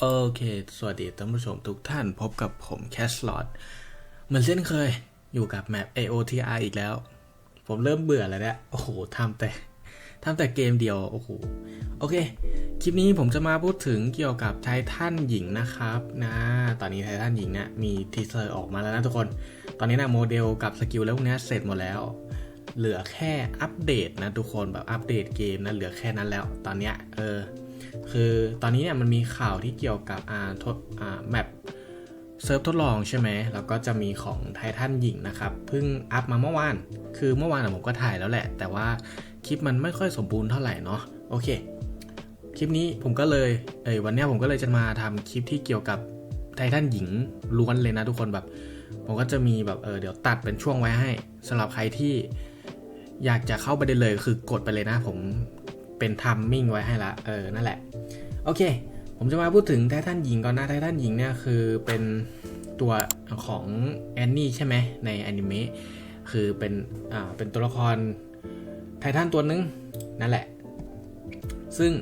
โอเค สวัสดีท่านผู้ชมทุกท่านพบกับผมแคสลอดเหมือนเช่นเคยอยู่กับแมป AOTR อีกแล้ว ผมเริ่มเบื่อแล้วเนี่ยโอ้โหทำแต่ทำแต่เกมเดียว โอ้โห โอเค คลิปนี้ผมจะมาพูดถึงเกี่ยวกับไททันหญิงนะครับนะ ตอนนี้ไททันหญิงเนี่ยมีทีเซอร์ออกมาแล้วนะทุกคน ตอนนี้นะโมเดลกับสกิลแล้วพวกนี้เสร็จหมดแล้ว เหลือแค่อัปเดตนะทุกคนแบบอัปเดตเกมนะเหลือแค่นั้นแล้ว ตอนเนี้ยเออ คือตอนนี้เนี่ยมันมีข่าวที่เกี่ยวกับอ่าทดอ่าแมปเซิร์ฟทดลองใช่ไหมแล้วก็จะมีของไททันหญิงนะครับ เพิ่งอัพมาเมื่อวาน คือเมื่อวานผมก็ถ่ายแล้วแหละ แต่ว่าคลิปมันไม่ค่อยสมบูรณ์เท่าไหร่เนาะ โอเค คลิปนี้ผมก็เลย เอยวันนี้ผมก็เลยจะมาทำคลิปที่เกี่ยวกับไททันหญิงล้วนเลยนะทุกคนแบบ ผมก็จะมีแบบเออเดี๋ยวตัดเป็นช่วงไว้ให้สำหรับใครที่อยากจะเข้าไปได้เลยคือกดไปเลยนะผม เป็นทัมมิ่งไว้ให้ละ เออ นั่นแหละ โอเค ผมจะมาพูดถึงไททันหญิงก่อนนะไททันหญิงเนี่ยคือเป็นตัวของแอนนี่ใช่ไหมในอนิเมะคือเป็นอ่าเป็นตัวละครไททันตัวนึง นั่นแหละ ซึ่ง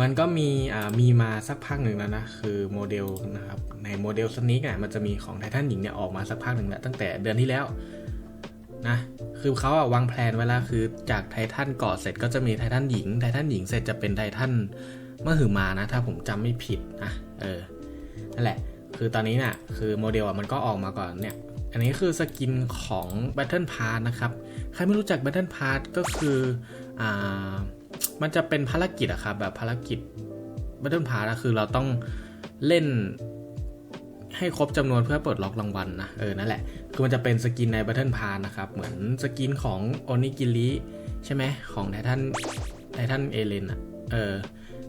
มันก็มีอ่ามีมาสักพักหนึ่งแล้วนะ คือโมเดลนะครับ ในโมเดลสนิกอะมันจะมีของไททันหญิงเนี่ยออกมาสักพักหนึ่งแล้ว ตั้งแต่เดือนที่แล้วนะ คือเขาอะวางแผนไว้แล้วคือจากไททันเกาะเสร็จก็จะมีไททันหญิง ไททันหญิงเสร็จจะเป็นไททันเมื่อหือมานะ ถ้าผมจำไม่ผิดนะเออนั่นแหละ คือตอนนี้น่ะคือโมเดลอะมันก็ออกมาก่อนเนี่ย อันนี้คือสกินของ Battle Pass นะครับ ใครไม่รู้จัก Battle Pass ก็คืออ่ามันจะเป็นภารกิจอะครับแบบภารกิจ Battle Pass คือเราต้องเล่น ให้ครบจำนวนเพื่อเปิดล็อกรางวัลนะเออนั่นแหละ คือมันจะเป็นสกินใน Battle Pass นะครับ เหมือนสกินของโอนิกิริใช่ไหมของไททันไททันเอเลนอะเออ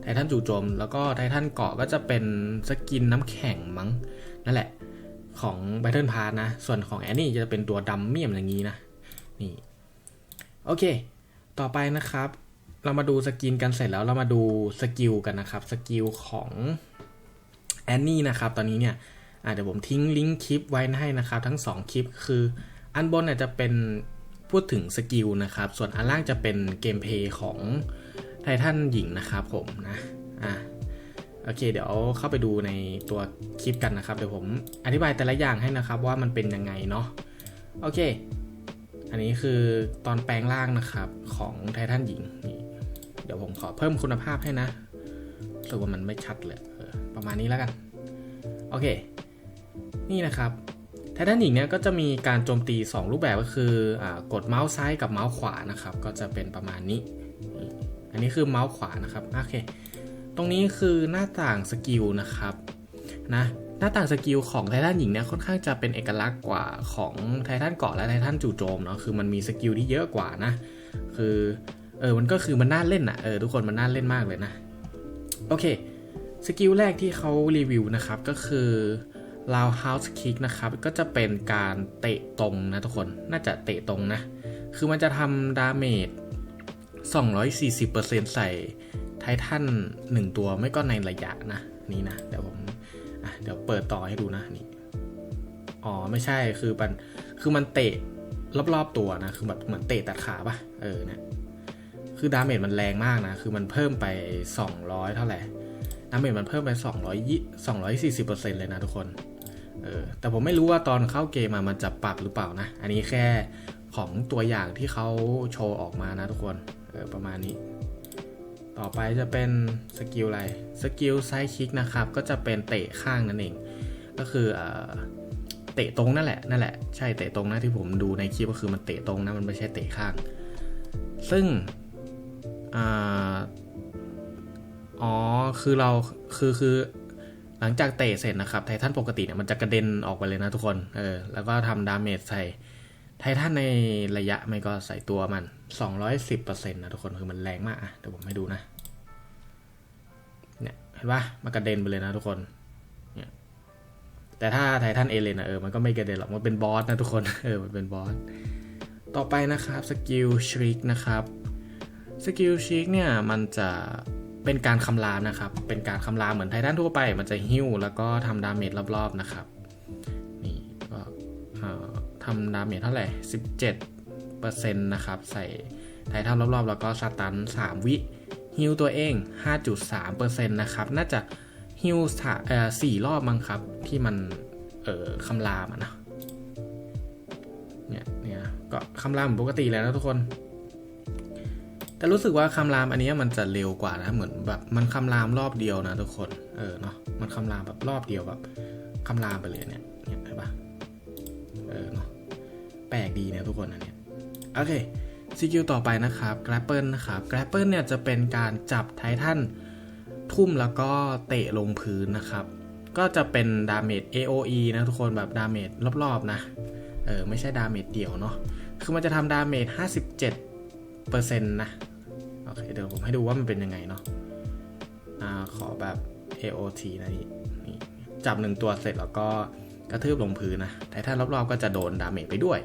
ไททันจู่โจม แล้วก็ไททันเกาะก็จะเป็นสกินน้ำแข็งมั้งนั่นแหละของ Battle Pass นะ ส่วนของแอนนี่จะเป็นตัวดำเมี่ยมอย่างนี้นะ นี่ โอเค ต่อไปนะครับ เรามาดูสกินกันเสร็จแล้วเรามาดูสกิลกันนะครับ สกิลของแอนนี่นะครับ ตอนนี้เนี่ย เดี๋ยวผมทิ้งลิงก์คลิปไว้ให้นะครับ ทั้ง 2 คลิปคืออันบนเนี่ยจะเป็นพูดถึงสกิลนะครับ ส่วนอันล่างจะเป็นเกมเพย์ของไททันหญิงนะครับผมนะอะโอเค เดี๋ยวเข้าไปดูในตัวคลิปกันนะครับ เดี๋ยวผมอธิบายแต่ละอย่างให้นะครับว่ามันเป็นยังไงเนาะโอเค อันนี้คือตอนแปลงร่างนะครับของไททันหญิงนี่เดี๋ยวผมขอเพิ่มคุณภาพให้นะรู้สึกว่ามันไม่ชัดเลยประมาณนี้แล้วกัน โอเค นี่นะครับไททันหญิงเนี่ยก็จะมีการโจมตี 2 รูปแบบก็คืออกดเมาส์ซ้ายกับเมาส์ขวานะครับ ก็จะเป็นประมาณนี้ อันนี้คือเมาส์ขวานะครับโอเคตรงนี้คือหน้าต่างสกิลนะครับนะหน้าต่างสกิลของไททันหญิงเนี่ยค่อนข้างจะเป็นเอกลักษณ์กว่าของไททันเกาะและไททันจู่โจมเนาะคือมันมีสกิลที่เยอะกว่านะ คือเออมันก็คือมันน่าเล่นอะเออทุกคนมันน่าเล่นมากเลยนะโอเคสกิลแรกที่เขารีวิวนะครับก็คือ round house kick นะครับ ก็จะเป็นการเตะตรงนะทุกคน น่าจะเตะตรงนะ คือมันจะทำดาเมจ 240%ใส่ไททัน1 ตัวไม่ก็ในระยะนะ นี่นะ เดี๋ยวผมเดี๋ยวเปิดต่อให้ดูนะนี่ อ๋อ ไม่ใช่ คือมัน คือมันเตะรอบๆตัวนะ คือแบบเหมือนเตะตัดขาปะเออเนี่ย คือดาเมจมันแรงมากนะ คือมันเพิ่มไป 200 เท่าไหร่ดาเมจมันเพิ่มไป 200 240%เลยนะทุกคน เออแต่ผมไม่รู้ว่าตอนเข้าเกมมามันจะปรับหรือเปล่านะ อันนี้แค่ของตัวอย่างที่เขาโชว์ออกมานะทุกคน เออประมาณนี้ ต่อไปจะเป็นสกิลอะไร สกิลไซคิกนะครับ ก็จะเป็นเตะข้างนั่นเอง ก็คือเออเตะตรงนั่นแหละ นั่นแหละ ใช่เตะตรงนะที่ผมดูในคลิปก็คือมันเตะตรงนะ มันไม่ใช่เตะข้าง ซึ่งอ๋อ คือเรา คือ คือ หลังจากเตะเสร็จนะครับไททันปกติเนี่ยมันจะกระเด็นออกไปเลยนะทุกคนเออแล้วก็ทำดาเมจใส่ไททันในระยะไม่ก็ใส่ตัวมัน 210%นะทุกคนคือมันแรงมากอะเดี๋ยวผมให้ดูนะเนี่ยเห็นปะมันกระเด็นไปเลยนะทุกคนเนี่ยแต่ถ้าไททันเอเลนอะเออมันก็ไม่กระเด็นหรอกมันเป็นบอสนะทุกคนเออมันเป็นบอสต่อไปนะครับสกิลชริกนะครับสกิลชิกเนี่ยมันจะ เป็นการคำรามนะครับ เป็นการคำรามเหมือนไททันทั่วไป มันจะหิ้วแล้วก็ทำดาเมจรอบๆนะครับนี่ก็ทำดาเมจเท่าไหร่ 17%นะครับ ใส่ไททันรอบๆ แล้วก็สตัน 3 วิฮิวตัวเอง 5.3%นะครับ น่าจะฮิวสี่รอบมั้งครับ ที่มัน เอ่อคำรามอะนะ เนี่ย เนี่ย ก็คำรามเหมือนปกติแล้วนะทุกคน แต่รู้สึกว่าคำรามอันนี้มันจะเร็วกว่านะ เหมือนแบบมันคำรามรอบเดียวนะทุกคน เออเนาะ มันคำรามแบบรอบเดียวแบบคำรามไปเลยเนี่ยเนี่ยเห็นปะเออเนาะ แปลกดีเนี่ยทุกคนอันเนี้ย โอเคสกิลต่อไปนะครับกราปเปิลนะครับกราปเปิลเนี่ยจะเป็นการจับไททันทุ่มแล้วก็เตะลงพื้นนะครับ ก็จะเป็นดาเมจ AOE นะทุกคนแบบดาเมจรอบๆนะ เออไม่ใช่ดาเมจเดี่ยวเนาะ คือมันจะทำดาเมจ57%นะ อเคเดี๋ยวผมให้ดูว่ามันเป็นยังไงเนาะอ่าขอแบบ AOT นะนี่นี่จับหนึ่งตัวเสร็จแล้วก็กระทืบลงพื้นนะไททันรอบๆก็จะโดนดาเมจไปด้วย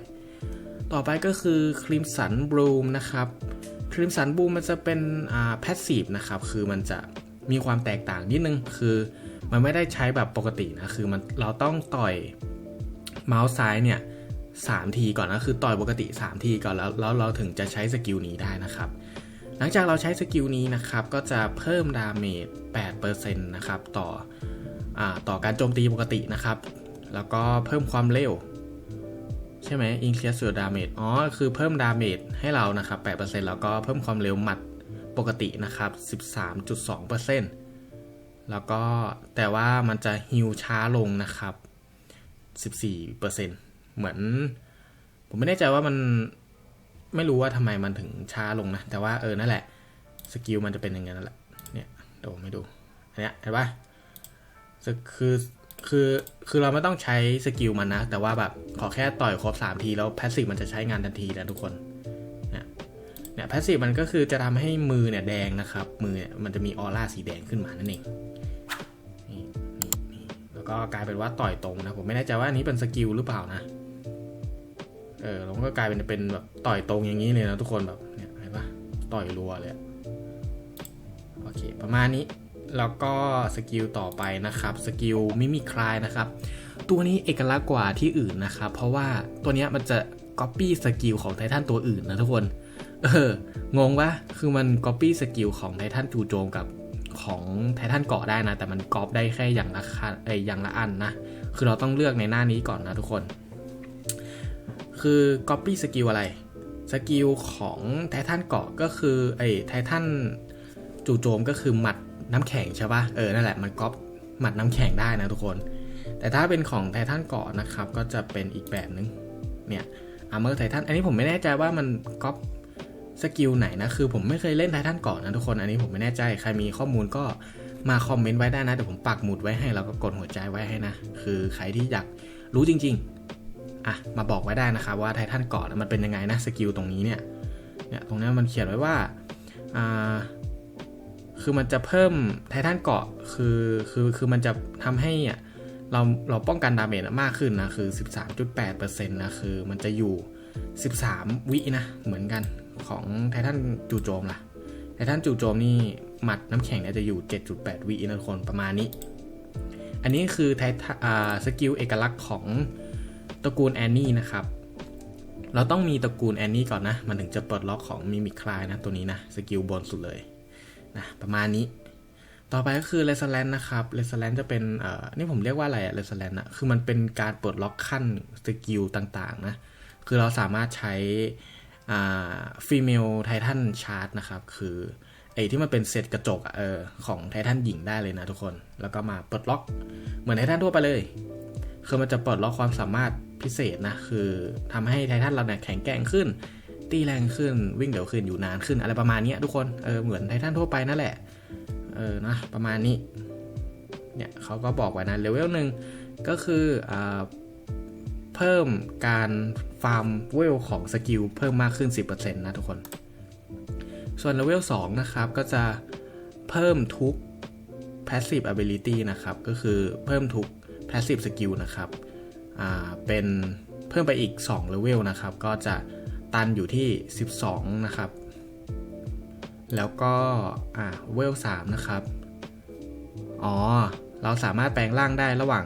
ต่อไปก็คือ Crimson Bloom นะครับ Crimson Bloom มันจะเป็นอ่า passive นะครับคือมันจะมีความแตกต่างนิดนึงคือมันไม่ได้ใช้แบบปกตินะคือมันเราต้องต่อยเมาส์ซ้ายเนี่ยสามทีก่อนนะคือต่อยปกติ 3 ทีก่อนแล้วแล้วเราถึงจะใช้สกิลนี้ได้นะครับ หลังจากเราใช้สกิลนี้นะครับ ก็จะเพิ่มดาเมจ8%นะครับต่ออต่อการโจมตีปกตินะครับ แล้วก็เพิ่มความเร็ว ใช่ไหม increase your damage อ๋อ คือเพิ่มดาเมจให้เรานะครับ8%แล้วก็เพิ่มความเร็วหมัดปกตินะครับ 13.2%แล้วก็แต่ว่ามันจะฮิวช้าลงนะครับ 14%เหมือน ผมไม่แน่ใจว่ามัน ไม่รู้ว่าทำไมมันถึงช้าลงนะ แต่ว่าเออนั่นแหละสกิลมันจะเป็นอย่างนั้นนั่นแหละเนี่ยดี๋ยวผมให้ดูอันเนี้ยเห็นปะคือคือคือเราไม่ต้องใช้สกิลมันนะ แต่ว่าแบบขอแค่ต่อยครบ3ทีแล้วแพสซีฟมันจะใช้งานทันทีนะทุกคนเนี่ยเนี่ยแพสซีฟมันก็คือจะทำให้มือเนี่ยแดงนะครับ มือเนี่ยมันจะมีออร่าสีแดงขึ้นมานั่นเองนี่นี่นี่แล้วก็กลายเป็นว่าต่อยตรงนะ ผมไม่แน่ใจว่าอันนี้เป็นสกิลหรือเปล่านะ เออแล้วก็กลายเป็นเป็นแบบต่อยตรงอย่างนี้เลยนะทุกคนแบบเนี่ยเห็นปะต่อยรัวเลยโอเค ประมาณนี้แล้วก็สกิลต่อไปนะครับสกิลมิมิคลายนะครับ ตัวนี้เอกลักษณ์กว่าที่อื่นนะครับ เพราะว่าตัวนี้มันจะก๊อปปี้สกิลของไททันตัวอื่นนะทุกคน เอองงปะคือมันก๊อปปี้สกิลของไททันจูโจมกับของไททันเกาะได้นะ แต่มันก๊อปได้แค่อย่างละคันเอ้ยอย่างละอันนะ คือเราต้องเลือกในหน้านี้ก่อนนะทุกคน คือ Copy สกิลอะไร สกิลของไททันเกาะก็คือไอ้ไททันจู่โจมก็คือหมัดน้ำแข็งใช่ปะเออ นั่นแหละมันก๊อปหมัดน้ำแข็งได้นะทุกคน แต่ถ้าเป็นของไททันเกาะนะครับ ก็จะเป็นอีกแบบนึง เนี่ยอาร์เมอร์ไททันอันนี้ผมไม่แน่ใจว่ามันก๊อปสกิลไหนนะ คือผมไม่เคยเล่นไททันเกาะนะทุกคน อันนี้ผมไม่แน่ใจ ใครมีข้อมูลก็มาคอมเมนต์ไว้ได้นะ เดี๋ยวผมปักหมุดไว้ให้ แล้วก็กดหัวใจไว้ให้นะ คือใครที่อยากรู้จริง ๆ อะมาบอกไว้ได้นะครับว่าไททันเกาะมันเป็นยังไงนะสกิลตรงนี้เนี่ยเนี่ยตรงนี้มันเขียนไว้ว่าอ่าคือมันจะเพิ่มไททันเกาะคือคือคือมันจะทำให้เราเราป้องกันดาเมจมากขึ้นนะคือ 13.8%นะคือมันจะอยู่ 13 วินะเหมือนกันของไททันจู่โจมล่ะไททันจู่โจมนี่หมัดน้ำแข็งเนี่ยจะอยู่ 7.8 วินะทุกคนประมาณนี้ อันนี้คือไททันอ่าสกิลเอกลักษณ์ของ ตระกูลแอนนี่นะครับ เราต้องมีตระกูลแอนนี่ก่อนนะ มันถึงจะเปิดล็อกของมิมิคลายนะตัวนี้นะ สกิลบนสุดเลยนะประมาณนี้ ต่อไปก็คือเรสแลนนะครับเรสแลนจะเป็นเอ่อนี่ผมเรียกว่าอะไรอะเรสแลนอะคือมันเป็นการเปิดล็อกขั้นสกิลต่างๆนะ คือเราสามารถใช้อ่าฟีเมลไททันชาร์ตนะครับ คือไอ้ที่มันเป็นเซตกระจกเออของไททันหญิงได้เลยนะทุกคน แล้วก็มาเปิดล็อกเหมือนไททันทั่วไปเลย คือมันจะปลดล็อกความสามารถ พิเศษนะ คือทำให้ไททันเราเนี่ยแข็งแกร่งขึ้น ตีแรงขึ้นวิ่งเร็วขึ้นอยู่นานขึ้นอะไรประมาณนี้ทุกคนเออเหมือนไททันทั่วไปนั่นแหละเออนะประมาณนี้เนี่ยเขาก็บอกไว้นะเลเวลหนึ่งก็คืออ่าเพิ่มการฟาร์มเวลของสกิลเพิ่มมากขึ้น 10%นะทุกคน ส่วนเลเวล2นะครับก็จะเพิ่มทุก passive ability นะครับ ก็คือเพิ่มทุก passive skill นะครับ เป็นเพิ่มไปอีก2 level นะครับ ก็จะตันอยู่ที่ 12 นะครับ แล้วก็อ่าเวล3นะครับ อ๋อ เราสามารถแปลงร่างได้ระหว่าง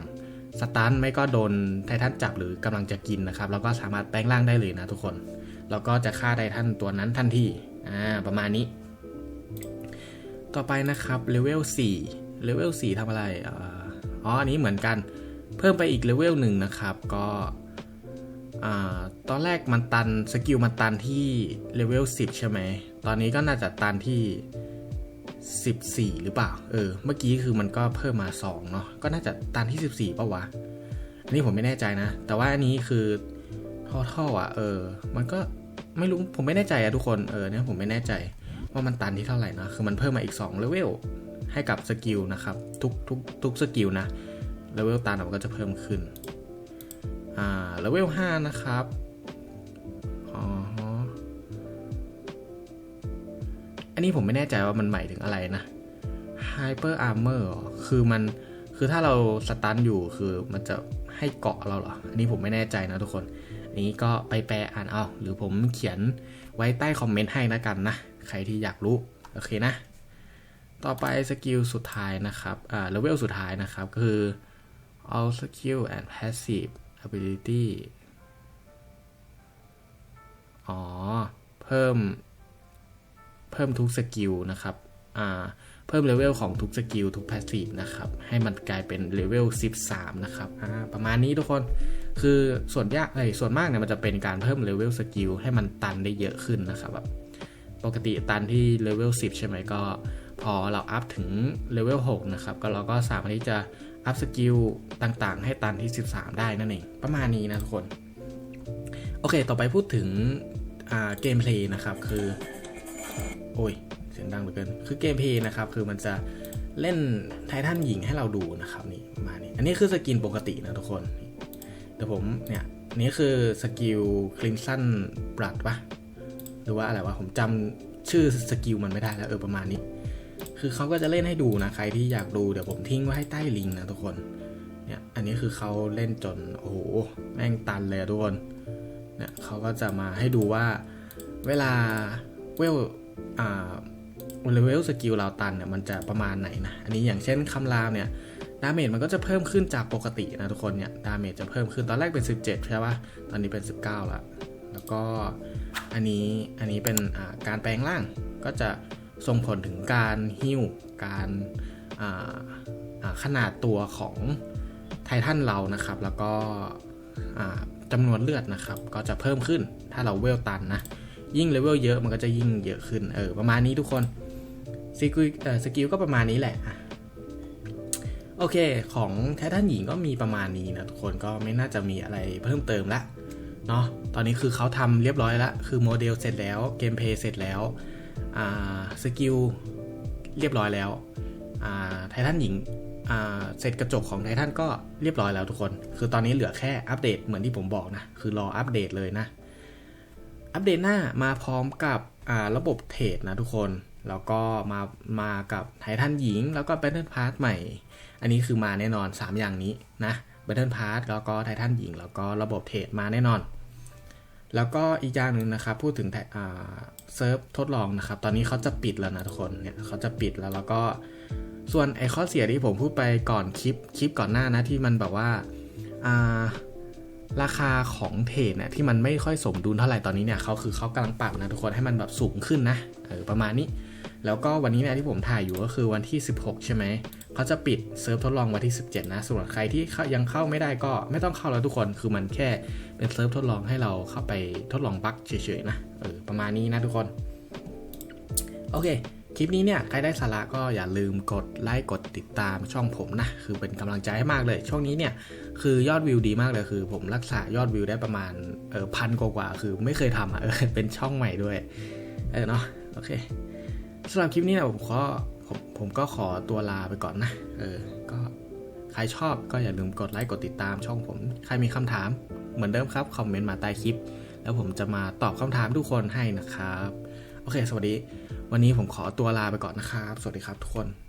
สตันไม่ก็โดนไททันจับหรือกำลังจะกินนะครับ แล้วก็สามารถแปลงร่างได้เลยนะทุกคน แล้วก็จะฆ่าไททันตัวนั้นทันทีอ่าประมาณนี้ ต่อไปนะครับเลเวล4เลเวล4ทำอะไรอ๋ออันนี้เหมือนกัน เพิ่มไปอีกเลเวลหนึ่งนะครับ ก็ตอนแรกมันตันสกิลมันตันที่เลเวล10 ใช่ไหม ตอนนี้ก็น่าจะตันที่ 14 หรือเปล่า เออ เมื่อกี้คือมันก็เพิ่มมา 2 เนาะ ก็น่าจะตันที่ 14ป่าวะ อันนี้ผมไม่แน่ใจนะ แต่ว่าอันนี้คือท่อท่ออะ เออ มันก็ไม่รู้ ผมไม่แน่ใจอะทุกคน เออ เนี่ยผมไม่แน่ใจ ว่ามันตันที่เท่าไหร่นะ คือมันเพิ่มมาอีก2เลเวลให้กับสกิลนะครับ ทุกทุกทุกสกิลนะ เลเวลตันมันก็จะเพิ่มขึ้น อ่าเลเวล5นะครับอ๋ออันนี้ผมไม่แน่ใจว่ามันหมายถึงอะไรนะ Hyper Armor คือมัน คือถ้าเราสตันอยู่คือมันจะให้เกาะเราเหรอ อันนี้ผมไม่แน่ใจนะทุกคน อันนี้ก็ไปแปลอ่านเอาหรือผมเขียนไว้ใต้คอมเมนต์ให้นะกันนะ ใครที่อยากรู้ โอเคนะ ต่อไปสกิลสุดท้ายนะครับ อ่าเลเวลสุดท้ายนะครับ ก็คือ all skill and passive ability อ๋อ เพิ่ม เพิ่มทุกสกิลนะครับ อ่า เพิ่มเลเวลของทุกสกิลทุก passive นะครับ ให้มันกลายเป็นเลเวล 13 นะครับ อ่า ประมาณนี้ทุกคน คือส่วนยากเอ้ยส่วนมากเนี่ยมันจะเป็นการเพิ่มเลเวลสกิลให้มันตันได้เยอะขึ้นนะครับแบบปกติตันที่เลเวล 10 ใช่ไหมก็ พอเราอัพถึงเลเวล 6 นะครับ ก็เราก็สามารถที่จะ อัพสกิลต่างๆ ให้ตันที่ 13 ได้นั่นเอง ประมาณนี้นะทุกคน โอเค ต่อไปพูดถึงเกมเพลย์นะครับ คือ โอ้ย เสียงดังเหลือเกิน คือเกมเพลย์นะครับ คือมันจะเล่นไททันหญิงให้เราดูนะครับนี่ประมาณนี้ อันนี้คือสกินปกตินะทุกคนเดี๋ยวผมเนี่ยนี่คือสกิลคลิมสันบลัดปะหรือว่าอะไรวะ ผมจำชื่อสกิลมันไม่ได้แล้วเออประมาณนี้ คือเขาก็จะเล่นให้ดูนะใครที่อยากดูเดี๋ยวผมทิ้งไว้ให้ใต้ลิงก์นะทุกคนเนี่ยอันนี้คือเขาเล่นจนโอ้โหแม่งตันเลยทุกคนเนี่ยเขาก็จะมาให้ดูว่าเวลาเวลอ่าเลเวลสกิลเราตันเนี่ยมันจะประมาณไหนนะอันนี้อย่างเช่นคำรามเนี่ยดาเมจมันก็จะเพิ่มขึ้นจากปกตินะทุกคนเนี่ยดาเมจจะเพิ่มขึ้นตอนแรกเป็น 17 ใช่ปะตอนนี้เป็น 19 แล้ว แล้วก็อันนี้อันนี้เป็นการแปลงร่างก็จะ ส่งผลถึงการฮิ้วการขนาดตัวของไททันเรานะครับ แล้วก็จำนวนเลือดนะครับ ก็จะเพิ่มขึ้นถ้าเราเวลตันนะ ยิ่งเลเวลเยอะมันก็จะยิ่งเยอะขึ้น เออ ประมาณนี้ทุกคนสกิลสกิลก็ประมาณนี้แหละ โอเค ของไททันหญิงก็มีประมาณนี้นะทุกคนก็ไม่น่าจะมีอะไรเพิ่มเติมละเนาะตอนนี้คือเขาทำเรียบร้อยแล้ว คือโมเดลเสร็จแล้ว เกมเพย์เสร็จแล้ว สกิลเรียบร้อยแล้วไททันหญิงเสร็จกระจกของไททันก็เรียบร้อยแล้วทุกคน คือตอนนี้เหลือแค่อัปเดตเหมือนที่ผมบอกนะ คือรออัปเดตเลยนะ อัปเดตหน้ามาพร้อมกับระบบเทรดนะทุกคน แล้วก็มามากับไททันหญิง แล้วก็แบทเทิลพาร์ทใหม่ อันนี้คือมาแน่นอน 3 อย่างนี้นะแบทเทิลพาร์ทแล้วก็ไททันหญิง แล้วก็ระบบเทรดมาแน่นอน แล้วก็อีกอย่างหนึ่งนะครับพูดถึงเซิร์ฟทดลองนะครับ ตอนนี้เขาจะปิดแล้วนะทุกคนเนี่ยเขาจะปิดแล้วแล้วก็ส่วนไอ้ข้อเสียที่ผมพูดไปก่อนคลิปคลิปก่อนหน้านะที่มันแบบว่าราคาของเทรดเนี่ยที่มันไม่ค่อยสมดุลเท่าไหร่ตอนนี้เนี่ยเขาคือเขากำลังปรับนะทุกคนให้มันแบบสูงขึ้นนะเออประมาณนี้ แล้วก็วันนี้เนี่ยที่ผมถ่ายอยู่ก็คือวันที่ 16 ใช่ไหม เขาจะปิดเซิร์ฟทดลองวันที่ 17 นะส่วนใครที่ยังเข้าไม่ได้ก็ไม่ต้องเข้าแล้วทุกคน คือมันแค่เป็นเซิร์ฟทดลองให้เราเข้าไปทดลองบั๊กเฉยๆนะ เออ ประมาณนี้นะทุกคน โอเค คลิปนี้เนี่ย ใครได้สาระก็อย่าลืมกดไลค์ กดติดตามช่องผมนะ คือเป็นกำลังใจให้มากเลย ช่วงนี้เนี่ย คือยอดวิวดีมากเลย คือ ผมรักษายอดวิวได้ประมาณ เออพันกว่าคือไม่เคยทำอะ เออ เป็นช่องใหม่ด้วย เออเนาะ โอเคสำหรับคลิปนี้เนี่ยผมขอ ผมก็ขอตัวลาไปก่อนนะ เออ ก็ใครชอบก็อย่าลืมกดไลค์กดติดตามช่องผม ใครมีคำถามเหมือนเดิมครับคอมเมนต์มาใต้คลิป แล้วผมจะมาตอบคำถามทุกคนให้นะครับ โอเค สวัสดี วันนี้ผมขอตัวลาไปก่อนนะครับ สวัสดีครับทุกคน